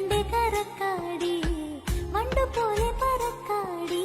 പണ്ട് കറക്കാടി വണ്ടു പോലെ പറക്കാടി.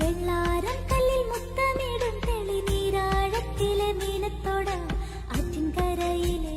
വെള്ളാരം കല്ലിൽ ആറ്റിൻകരയിലെ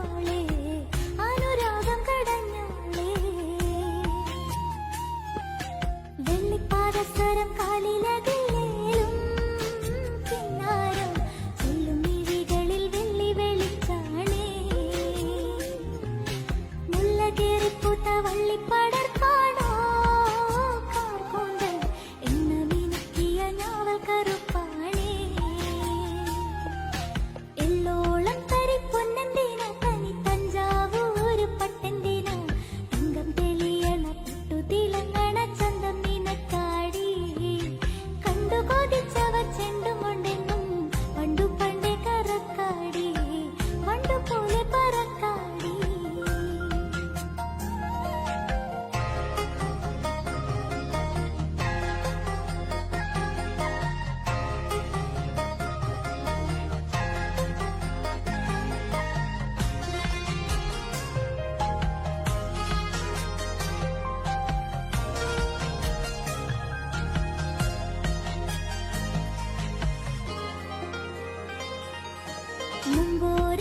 பூத்த வள்ளி படற்பாய்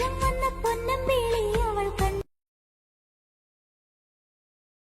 மனம் வண்ண